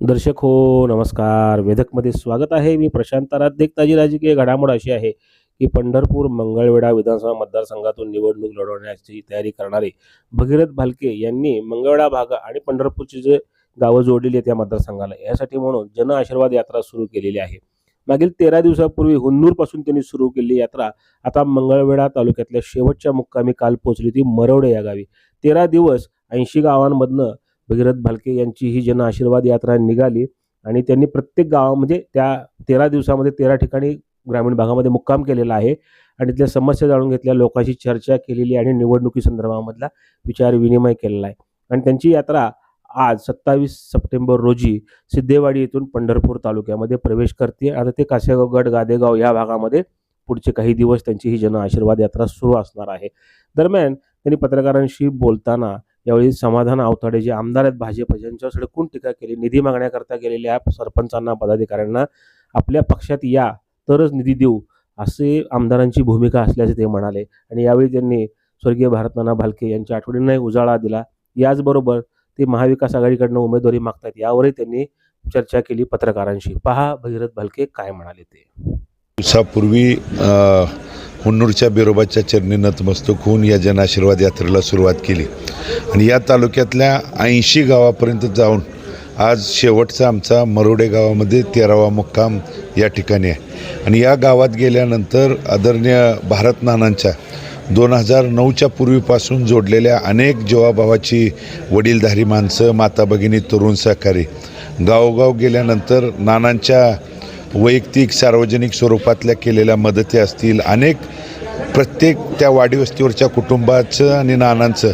दर्शक हो नमस्कार. वेधकमध्ये स्वागत आहे. मी प्रशांत आराध्य ताजी राजकीय घडामोड अशी आहे की पंढरपूर मंगळवेढा विधानसभा मतदारसंघातून निवडणूक लढवण्याची तयारी करणारे भगीरथ भालके यांनी मंगळवेढा भाग आणि पंढरपूरची जे गावं जोडलेली आहेत या मतदारसंघाला यासाठी म्हणून जन आशीर्वाद यात्रा सुरू केलेली आहे. मागील तेरा दिवसापूर्वी हुन्नूरपासून त्यांनी सुरू केलेली यात्रा आता मंगळवेढा तालुक्यातल्या शेवटच्या मुक्कामी काल पोहोचली ती मरवडे या गावी. तेरा दिवस ऐंशी गावांमधनं भगीरथ भालके यांची ही जन आशीर्वाद यात्रा निघाली आणि त्यांनी प्रत्येक गावामध्ये म्हणजे त्या तेरा दिवसामध्ये तेरा ठिकाणी ग्रामीण भागामध्ये मुक्काम केलेला आहे आणि तिथल्या समस्या जाणून घेतल्या लोकांशी चर्चा केलेली आणि निवडणुकी संदर्भामधला विचार विनिमय केलेला आहे. आणि त्यांची यात्रा आज सत्तावीस सप्टेंबर रोजी सिद्धेवाडी येथून पंढरपूर तालुक्यामध्ये प्रवेश करते. आता ते कासेगाव गड गादेगाव या भागामध्ये पुढचे काही दिवस त्यांची ही जन आशीर्वाद यात्रा सुरू असणार आहे. दरम्यान त्यांनी पत्रकारांशी बोलताना यावेळी समाधान आवताडे जे आमदार आहेत भाजप यांच्यावर सडकून टीका केली निधी मागण्याकरता गेलेल्या सरपंचांना पदाधिकाऱ्यांना आपल्या पक्षात या तरच निधी देऊ असे आमदारांची भूमिका असल्याचे ते म्हणाले. आणि यावेळी त्यांनी स्वर्गीय भारतनाना भालके यांच्या आठवणींनाही उजाळा दिला. याचबरोबर ते महाविकास आघाडीकडनं उमेदवारी मागतात यावरही त्यांनी चर्चा केली पत्रकारांशी. पहा भगीरथ भालके काय म्हणाले ते. दिवसापूर्वी हुन्नूरच्या बिरोबाच्या चरणी नतमस्तक होऊन या जनआशीर्वाद यात्रेला सुरुवात केली. आणि या तालुक्यातल्या ऐंशी गावापर्यंत जाऊन आज शेवटचा आमचा मरोडे गावामध्ये तेरावा मुक्काम या ठिकाणी आहे. आणि या गावात गेल्यानंतर आदरणीय भारत नानांच्या दोन हजार नऊच्या पूर्वीपासून जोडलेल्या अनेक जेवाभावाची वडीलधारी माणसं माता भगिनी तरुण सहकारी गावोगाव गेल्यानंतर नानांच्या वैयक्तिक सार्वजनिक स्वरूपातल्या केलेल्या मदती असतील अनेक प्रत्येक त्या वाडीवस्तीवरच्या कुटुंबाचं आणि नानांचं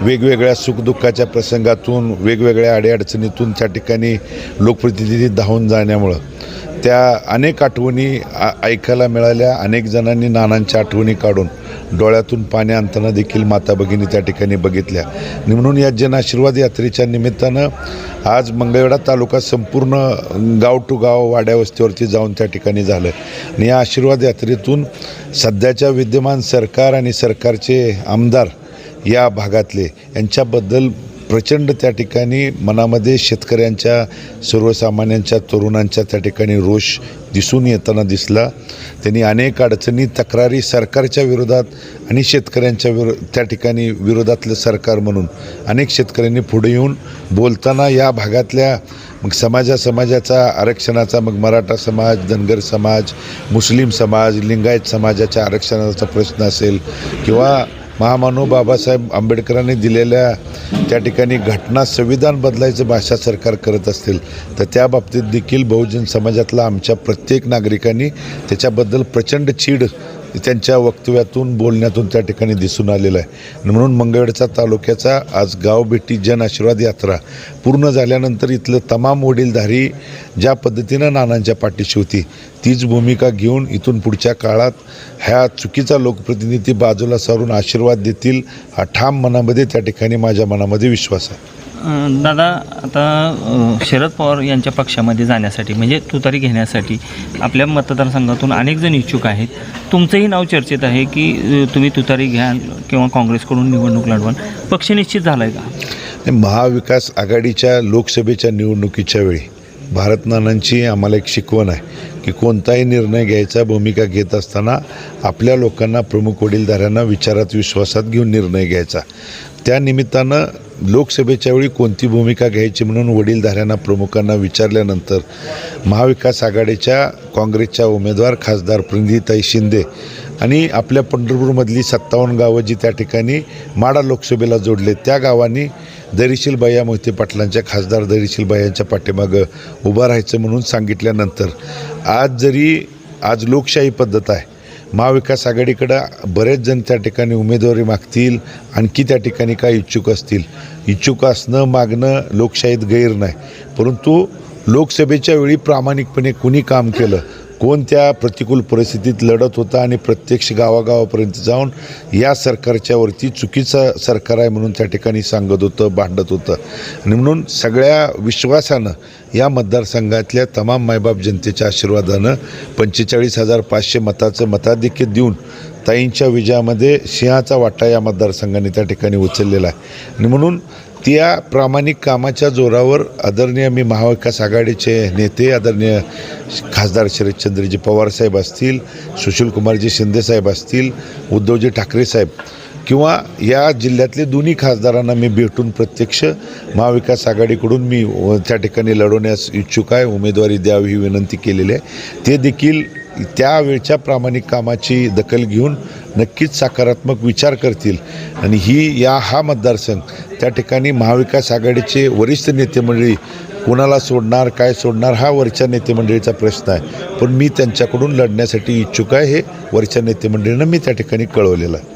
वेगवेगळ्या सुखदुःखाच्या प्रसंगातून वेगवेगळ्या अडीअडचणीतून त्या ठिकाणी लोकप्रतिनिधी धावून जाण्यामुळं. त्या अनेक आठवणी ऐकायला मिळाल्या. अनेक जणांनी नानांच्या आठवणी काढून डोळ्यातून पाणी आणताना देखील माता भगिनी त्या ठिकाणी बघितल्या. म्हणून या जनआशीर्वाद यात्रेच्या निमित्तानं आज मंगळवेढा तालुका संपूर्ण गाव टू गाव वाड्या वस्तीवरती जाऊन त्या ठिकाणी झालं. आणि या आशीर्वाद यात्रेतून सध्याच्या विद्यमान सरकार आणि सरकारचे आमदार या भागातले यांच्याबद्दल प्रचंड त्या ठिकाणी मनामध्ये शेतकऱ्यांच्या सर्वसामान्यांच्या तरुणांच्या त्या ठिकाणी रोष दिसून येताना दिसला. त्यांनी अनेक अडचणी तक्रारी सरकारच्या विरोधात आणि शेतकऱ्यांच्या विरो त्या ठिकाणी विरोधातलं सरकार म्हणून अनेक शेतकऱ्यांनी पुढे येऊन बोलताना या भागातल्या मग समाजा समाजाचा आरक्षणाचा मग मराठा समाज धनगर समाज मुस्लिम समाज लिंगायत समाजाच्या आरक्षणाचा प्रश्न असेल किंवा महामानव बाबासाहेब आंबेडकरांनी दिलेल्या त्या ठिकाणी घटना संविधान बदलायचं भाषा सरकार करत असतील तर त्या बाबतीत देखील बहुजन समाजातला आमच्या प्रत्येक नागरिकांनी त्याच्याबद्दल प्रचंड चीड त्यांच्या वक्तव्यातून बोलण्यातून त्या ठिकाणी दिसून आलेलं आहे. आणि म्हणून मंगळवेडचा तालुक्याचा आज गावभेटी जन आशीर्वाद यात्रा पूर्ण झाल्यानंतर इथलं तमाम वडीलधारी ज्या पद्धतीनं नानांच्या पाठीशी होती तीच भूमिका घेऊन इथून पुढच्या काळात ह्या चुकीचा लोकप्रतिनिधी बाजूला सारून आशीर्वाद देतील हा ठाम मनामध्ये त्या ठिकाणी माझ्या मनामध्ये विश्वास आहे. दादा आता शरद पवार यांच्या पक्षामध्ये जाण्यासाठी म्हणजे तुतारी घेण्यासाठी आपल्या मतदारसंघातून अनेक जण इच्छुक आहेत. तुमचंही नाव चर्चेत आहे की तुम्ही तुतारी घ्याल किंवा काँग्रेसकडून निवडणूक लढवाल. पक्ष निश्चित झाला आहे का महाविकास आघाडीच्या लोकसभेच्या निवडणुकीच्या वेळी भारत नानांची आम्हाला एक शिकवण आहे की कोणताही निर्णय घ्यायचा भूमिका घेत असताना आपल्या लोकांना प्रमुख वडीलधाऱ्यांना विचारात विश्वासात घेऊन निर्णय घ्यायचा. त्या निमित्तानं लोकसभेच्या वेळी कोणती भूमिका घ्यायची म्हणून वडीलधाऱ्यांना प्रमुखांना विचारल्यानंतर महाविकास आघाडीच्या काँग्रेसच्या उमेदवार खासदार प्रणितीताई शिंदे आणि आपल्या पंढरपूरमधली सत्तावन्न गावं जी त्या ठिकाणी माडा लोकसभेला जोडले त्या गावांनी दरीशील बाया मोहिते पाटलांच्या खासदार दरीशील बायांच्या पाठीमागं उभं राहायचं म्हणून सांगितल्यानंतर आज जरी आज लोकशाही पद्धत आहे महाविकास आघाडीकडं बरेच जण त्या ठिकाणी उमेदवारी मागतील आणखी त्या ठिकाणी काय इच्छुक असतील. इच्छुक असणं मागणं लोकशाहीत गैर नाही. परंतु लोकसभेच्या वेळी प्रामाणिकपणे कुणी काम केलं कोणत्या प्रतिकूल परिस्थितीत लढत होता आणि प्रत्यक्ष गावागावापर्यंत जाऊन या सरकारच्यावरती चुकीचं सरकार आहे म्हणून त्या ठिकाणी सांगत होतं भांडत होतं. आणि म्हणून सगळ्या विश्वासानं या मतदारसंघातल्या तमाम मायबाप जनतेच्या आशीर्वादानं पंचेचाळीस हजार पाचशे मताचं मताधिक्य देऊन ताईंच्या विजयामध्ये सिंहाचा वाटा या मतदारसंघाने त्या ठिकाणी उचललेला आहे. आणि म्हणून त्या प्रामाणिक कामाच्या जोरावर आदरणीय मी महाविकास आघाडीचे नेते आदरणीय खासदार शरदचंद्रजी पवारसाहेब असतील सुशीलकुमारजी शिंदेसाहेब असतील उद्धवजी ठाकरे साहेब किंवा या जिल्ह्यातले दोन्ही खासदारांना मी भेटून प्रत्यक्ष महाविकास आघाडीकडून मी त्या ठिकाणी लढवण्यास इच्छुक आहे. उमेदवारी द्यावी ही विनंती केलेली आहे. ते देखील त्यावेळच्या प्रामाणिक कामाची दखल घेऊन नक्कीच सकारात्मक विचार करतील. आणि ही या हा मतदारसंघ त्या ठिकाणी महाविकास आघाडीचे वरिष्ठ नेते मंडळी कोणाला सोडणार काय सोडणार हा वरच्या नेतेमंडळीचा प्रश्न आहे. पण मी त्यांच्याकडून लढण्यासाठी इच्छुक आहे हे वरच्या नेतेमंडळीनं मी त्या ठिकाणी कळवलेलं आहे.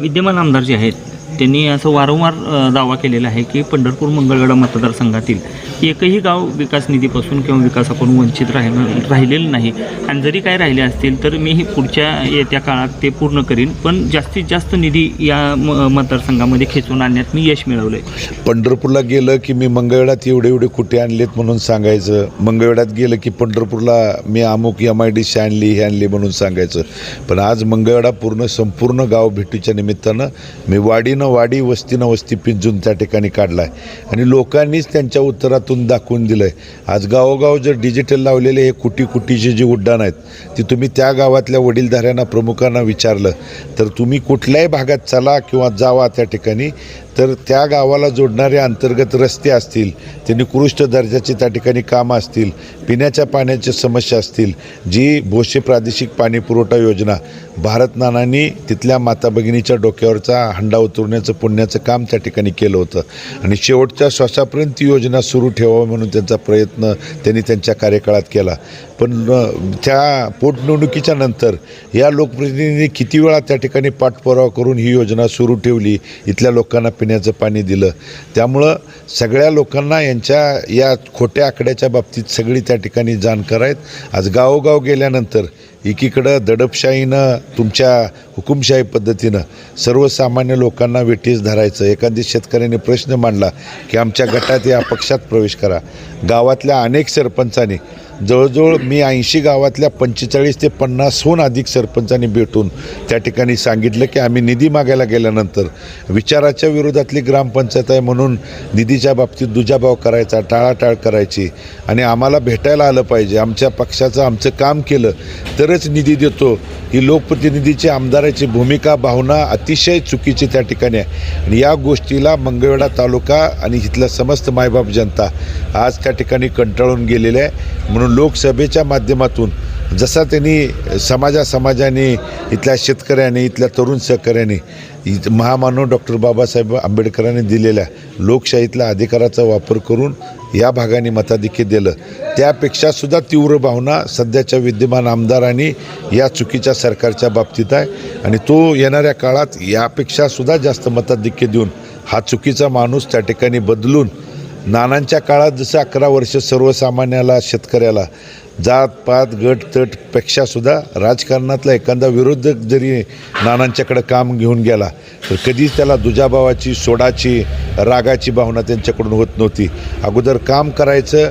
विद्यमान आमदार जे आहेत त्यांनी असं वारंवार दावा केलेला आहे की पंढरपूर मंगळवेढा मतदारसंघातील एकही गाव विकास निधीपासून किंवा विकासापासून वंचित राहिलं राहिलेलं नाही. आणि जरी काय राहिले असतील तर मीही पुढच्या येत्या काळात ते पूर्ण करीन. पण जास्तीत जास्त निधी या म मतदारसंघामध्ये खेचून आणण्यात मी यश मिळवलं आहे पंढरपूरला गेलं की मी मंगळवेढ्यात एवढे एवढे कुठे आणलेत म्हणून सांगायचं. मंगळवेढ्यात गेलं की पंढरपूरला मी अमुक एम आय डी सी आणली हे आणली म्हणून सांगायचं. पण आज मंगळवेढा पूर्ण संपूर्ण गाव भेटीच्या निमित्तानं मी वाडीनं वाडी वस्तीनं वस्ती पिंजून त्या ठिकाणी काढला आहे आणि लोकांनीच त्यांच्या उत्तरात माध्यमातून दाखवून दिलं आहे आज गावोगाव जर डिजिटल लावलेले हे कुटी कुटीचे जे उड्डाण आहेत ती तुम्ही त्या गावातल्या वडीलधाऱ्यांना प्रमुखांना विचारलं तर तुम्ही कुठल्याही भागात चला किंवा जावा त्या ठिकाणी. तर त्या गावाला जोडणारे अंतर्गत रस्ते असतील ते निकृष्ट दर्जाची त्या ठिकाणी कामं असतील पिण्याच्या पाण्याच्या समस्या असतील जी भोसे प्रादेशिक पाणी पुरवठा योजना भारत नानांनी तिथल्या माता भगिनीच्या डोक्यावरचा हंडा उतरवण्याचं पुण्याचं काम त्या ठिकाणी केलं होतं. आणि शेवटच्या श्वासापर्यंत ती योजना सुरू ठेवावं म्हणून त्यांचा प्रयत्न त्यांनी त्यांच्या कार्यकाळात केला. पण त्या पोटनिवडणुकीच्या नंतर या लोकप्रतिनिधींनी किती वेळा त्या ठिकाणी पाठपुरावा करून ही योजना सुरू ठेवली इथल्या लोकांना पिण्याचं पाणी दिलं. त्यामुळं सगळ्या लोकांना यांच्या या खोट्या आकड्याच्या बाबतीत सगळी त्या ठिकाणी जाणकार आहेत. आज गावोगाव गेल्यानंतर एकीकडं दडपशाहीनं तुमच्या हुकुमशाही पद्धतीनं सर्वसामान्य लोकांना वेठीस धरायचं. एखादी शेतकऱ्याने प्रश्न मांडला की आमच्या गटात या पक्षात प्रवेश करा. गावातल्या अनेक सरपंचांनी जवळजवळ मी ऐंशी गावातल्या पंचेचाळीस ते पन्नासहून अधिक सरपंचांनी भेटून त्या ठिकाणी सांगितलं की आम्ही निधी मागायला गेल्यानंतर विचाराच्या विरोधातली ग्रामपंचायत आहे म्हणून निधीच्या बाबतीत दुजाभाव करायचा टाळाटाळ करायची आणि आम्हाला भेटायला आलं पाहिजे. आमच्या पक्षाचं आमचं काम केलं तरच निधी देतो. ही लोकप्रतिनिधीची आमदाराची भूमिका भावना अतिशय चुकीची त्या ठिकाणी आहे. आणि या गोष्टीला मंगळवेढा तालुका आणि इथलं समस्त मायबाप जनता आज त्या ठिकाणी कंटाळून गेलेल्या आहे. म्हणून लोकसभेच्या माध्यमातून जसा त्यांनी समाजा समाजाने इथल्या शेतकऱ्यांनी इथल्या तरुण सहकाऱ्यांनी महामानव डॉक्टर बाबासाहेब आंबेडकरांनी दिलेल्या लोकशाहीतल्या अधिकाराचा वापर करून या भागाने मताधिक्य दिलं. त्यापेक्षा सुद्धा तीव्र भावना सध्याच्या विद्यमान आमदारांनी या चुकीच्या सरकारच्या बाबतीत आहे. आणि तो येणाऱ्या काळात यापेक्षा सुद्धा जास्त मताधिक्य देऊन हा चुकीचा माणूस त्या ठिकाणी बदलून नानांच्या काळात जसं अकरा वर्ष सर्वसामान्याला शेतकऱ्याला जात पात गट तटपेक्षा सुद्धा राजकारणातला एखादा विरोधक जरी नानांच्याकडं काम घेऊन गेला तर कधीच त्याला दुजाभावाची सोडाची रागाची भावना त्यांच्याकडून होत नव्हती. अगोदर काम करायचं